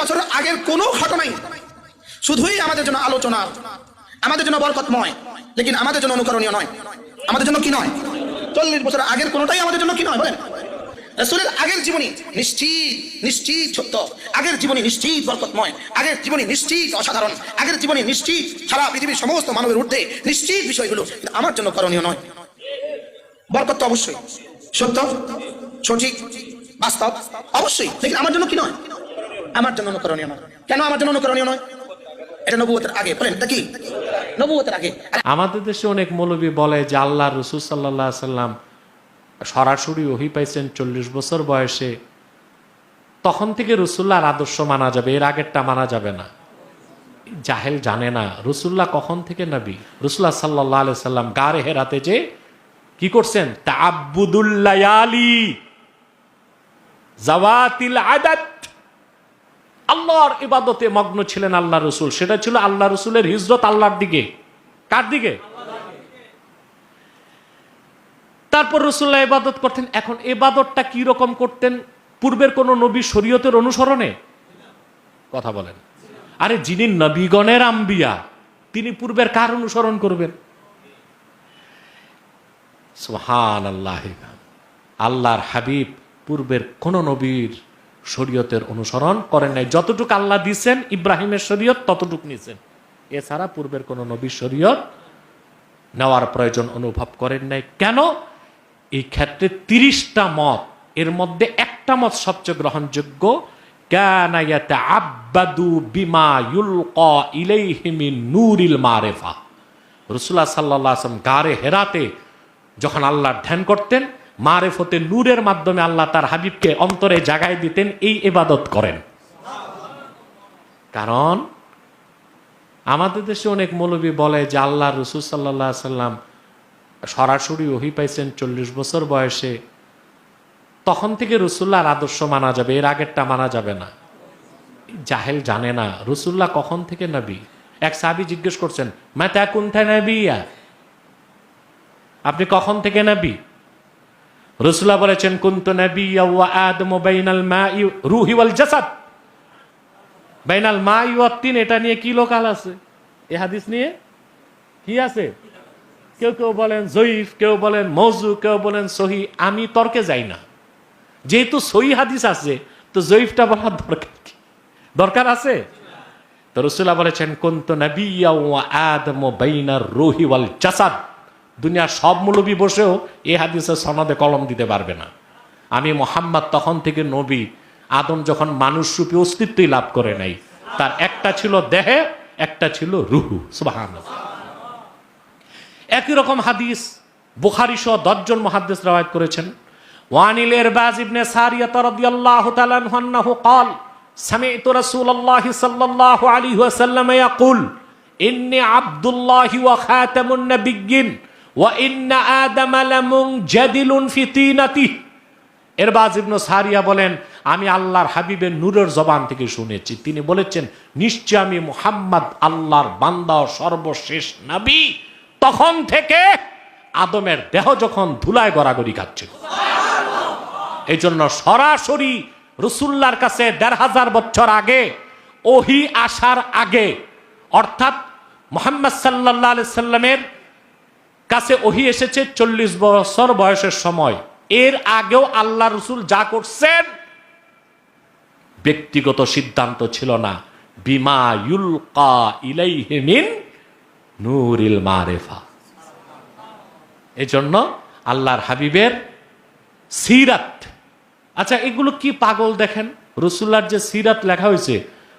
বছরের আগের কোনো ঘটনাই শুধুই আমাদের জন্য আলোচনা, আমাদের জন্য বরকতময়, লেকিন আমাদের জন্য অনুকরণীয় নয়। আমাদের জন্য কি নয়? চল্লিশ বছর আগের কোনোটাই আমাদের জন্য কি নয় বলেন? রসুলের আগের জীবনী নিশ্চিত নিশ্চিত সত্য। আগের জীবনী নিশ্চিত বরকতময়। আগের জীবনী নিশ্চিত অসাধারণ। আগের জীবনী নিশ্চিত সারা পৃথিবীর সমস্ত মানবের ঊর্ধ্বে নিশ্চিত বিষয়গুলো আমার জন্য করণীয় নয়। বরকত অবশ্যই। সত্য? সঠিক? বাস্তব? অবশ্যই। আমার জন্য কি নয়? আমার জন্য অনুকরণীয় নয়। কেন আমার জন্য অনুকরণীয় নয়? আমাদের দেশে অনেক মৌলবী বলে যে আল্লাহ রসুল সাল্লাম সরাসরি ওহি পাইছেন চল্লিশ বছর বয়সে। তখন থেকে রসুল্লাহর আদর্শ মানা যাবে, এর আগেরটা মানা যাবে না। জাহেল জানে না রসুল্লাহ কখন থেকে নবী? রসুল্লাহ সাল্লাহ আলি সাল্লাম গারে হেরাতে যে কি করছেন? তাবুদুল্লায়ালি জাওয়াতিল আদাত আল্লাহর ইবাদতে মগ্ন ছিলেন আল্লাহ রসুল। সেটা ছিল আল্লাহ রসুলের হিজরত আল্লাহর দিকে। কার দিকে? তারপর রসুল্লাহ ইবাদত করতেন। এখন এবাদতটা কি রকম করতেন? পূর্বের কোন নবী শরীয়তের অনুসরণে? কথা বলেন। আরে যিনি নবীগণের আম্বিয়া, তিনি পূর্বের কার অনুসরণ করবেন? সুহান আল্লাহ আল্লাহর হাবিব পূর্বের কোন নবীর শরীয়তের অনুসরণ করেন নাই। যতটুকু আল্লাহ দিয়েছেন ইব্রাহিমের শরীয়ত ততটুকু নিয়েছেন এছাড়া পূর্বের কোন নবীর শরীয়ত নেওয়ার প্রয়োজন অনুভব করেন নাই। কেন? এই ক্ষেত্রে তিরিশটা মত, এর মধ্যে একটা মত সবচেয়ে গ্রহণযোগ্য রসুল্লাহ সাল্লাহ আসলাম গারে হেরাতে যখন আল্লাহ ধ্যান করতেন মারেফতে নূরের মাধ্যমে আল্লাহ তার হাবিবকে অন্তরে জাগায় দিতেন, এই এবাদত করেন। কারণ আমাদের দেশে অনেক মৌলবী বলে যে আল্লাহ রসুল সাল্লাহ সাল্লাম সরাসরি ওহি পাইছেন চল্লিশ বছর বয়সে। তখন থেকে রসুল্লাহর আদর্শ মানা যাবে, এর আগেরটা মানা যাবে না। জাহেল জানে না, রসুল্লাহ কখন থেকে নাবি? এক সাহাবি জিজ্ঞেস করছেন, মাতা কুন্থা নবিয়া আপনি কখন থেকে নবী? রসুল্লাহ বলেছেন, কুন্ত নবী বাইনাল মা রুহি এটা নিয়ে কি লোকাল আছে? এ হাদিস নিয়ে কি আছে? কেউ কেউ বলেন জয়ীফ, কেউ বলেন মৌজু কেউ বলেন সহি আমি তর্কে যাই না। যেহেতু সহি হাদিস আছে, তো জয়ীফটা বলার দরকার কি? দরকার আছে? তো রসুল্লাহ বলেছেন, কোন্ত নবী আদম বাইনার রুহি ওয়াল জাসাদ। দুনিয়ার সব মুলবি বসেও এ হাদিসের সনদে কলম দিতে পারবে না আমি মোহাম্মদ তখন থেকে নবী আদম যখন মানুষ রূপে অস্তিত্বই লাভ করে নাই তার একটা ছিল দেহে একটা ছিল রুহু সুবাহান একই রকম হাদিস বুখারি সহ দশজন মহাদ্দেশ রাওয়ায়াত করেছেন ওয়ানিল এরবাজ ইবনে সারিয়াত রাদিয়াল্লাহু তাআলা আনহু قال سمعت رسول الله صلى الله عليه وسلم يقول إني عبد الله وخاتم النبيين এর সারিয়া বলেন, আমি আল্লাহর হাবিবের নূরের জবান থেকে শুনেছি। তিনি বলেছেন, নিশ্চয় আমি মুহাম্মদ আল্লাহর বান্দা সর্বশেষ নাবি। তখন থেকে আদমের দেহ যখন ধুলায় গড়াগড়ি খাচ্ছে। এই জন্য সরাসরি রসুল্লার কাছে দেড় হাজার বছর আগে, ওহি আসার আগে, অর্থাৎ মোহাম্মদ সাল্লা সাল্লামের কাছে ওহি এসেছে চল্লিশ বছর বয়সের সময়। এর আগেও আল্লাহ রসুল যা করছেন, ব্যক্তিগত সিদ্ধান্ত ছিল না। বিমা ইউলকা ইলাইহিমিন নূরিল মারেফা। এজন্য আল্লাহর হাবিবের সিরাত। আচ্ছা এগুলো কি পাগল দেখেন? রসুল্লার যে সিরাত লেখা হয়েছে,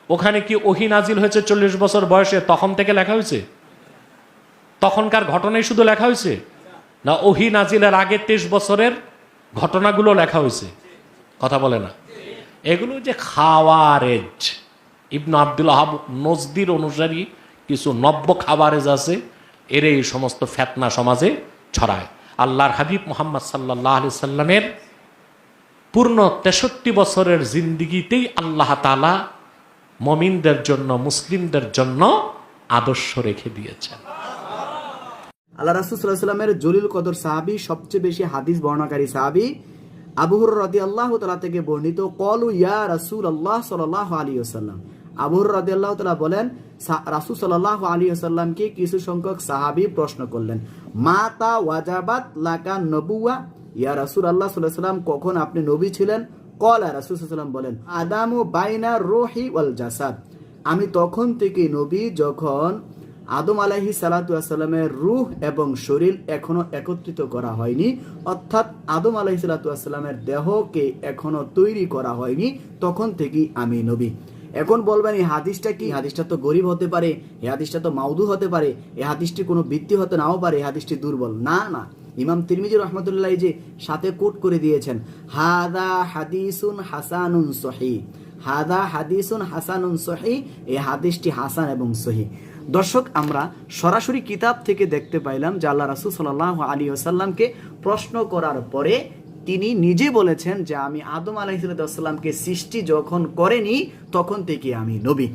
ওখানে কি ওহি নাজিল হয়েছে চল্লিশ বছর বয়সে, তখন থেকে লেখা হয়েছে? তখনকার ঘটনাই শুধু লেখা হয়েছে? না, ওহি নাজিলের আগে তেইশ বছরের ঘটনাগুলো লেখা হয়েছে? কথা বলে না। এগুলো যে খাওয়ারেজ। ইবনু আব্দুল আহাব নজদির অনুসারী কিছু নব্য খাবারেজ আছে এর এই সমস্ত ফেতনা সমাজে ছড়ায়। আল্লাহর হাবিব মোহাম্মদ সাল্লাহ আলি সাল্লামের পূর্ণ তেষট্টি বছরের জিন্দিগিতেই আল্লাহ তালা মমিনদের জন্য, মুসলিমদের জন্য আদর্শ রেখে দিয়েছেন। আল্লাহ রাসুসাল্লামের জলিল কদর সাহাবি, সবচেয়ে বেশি হাদিস বর্ণাকারী সাহাবি আবুহর রাদি আল্লাহ তালা থেকে বর্ণিত, কলু ইয়া রাসুল আল্লাহ সাল্লাহ আলী আসাল্লাম আবুহর রাদি আল্লাহ তালা বলেন রাসুল সাল্লাহ আলী আসাল্লামকে কিছু সংখ্যক সাহাবি প্রশ্ন করলেন মা তা ওয়াজাবাত লাকা নবুয়া? ইয়া রাসুল আল্লাহ সাল্লাহ সাল্লাম কখন আপনি নবী ছিলেন? কলা রাসুল সাল্লাম বলেন, আদামু বাইনা রোহি ওয়াল জাসাদ। আমি তখন থেকে নবী যখন আদম আলাহি সালাতামের রুহ এবং শরীর এখনও একত্রিত করা হয়নি, অর্থাৎ আদম আলাহি সালাতামের দেহকে এখনও তৈরি করা হয়নি, তখন থেকেই আমি নবী। এখন বলবেন, এই হাদিসটা কি? হাদিসটা তো গরিব হতে পারে এ হাদিসটা তো মাউদু হতে পারে এ হাদিসটি কোনো বৃত্তি হতে নাও পারে, এই হাদিসটি দুর্বল। না না। ইমাম তিরমিজি রহমতুল্লাহ যে সাথে কোট করে দিয়েছেন, হাদা হাদিসুন হাসানুন সহি হাদা হাদিসুন হাসানুন সহি এই হাদিসটি হাসান এবং সহি দর্শক, আমরা সরাসরি কিতাব থেকে দেখতে পাইলাম যে আল্লাহ রাসুল সাল্লাহ আলী আসাল্লামকে প্রশ্ন করার পরে তিনি নিজে বলেছেন যে আমি আদম আলাহিসাল্লামকে সৃষ্টি যখন করেনি, তখন থেকে আমি নবী।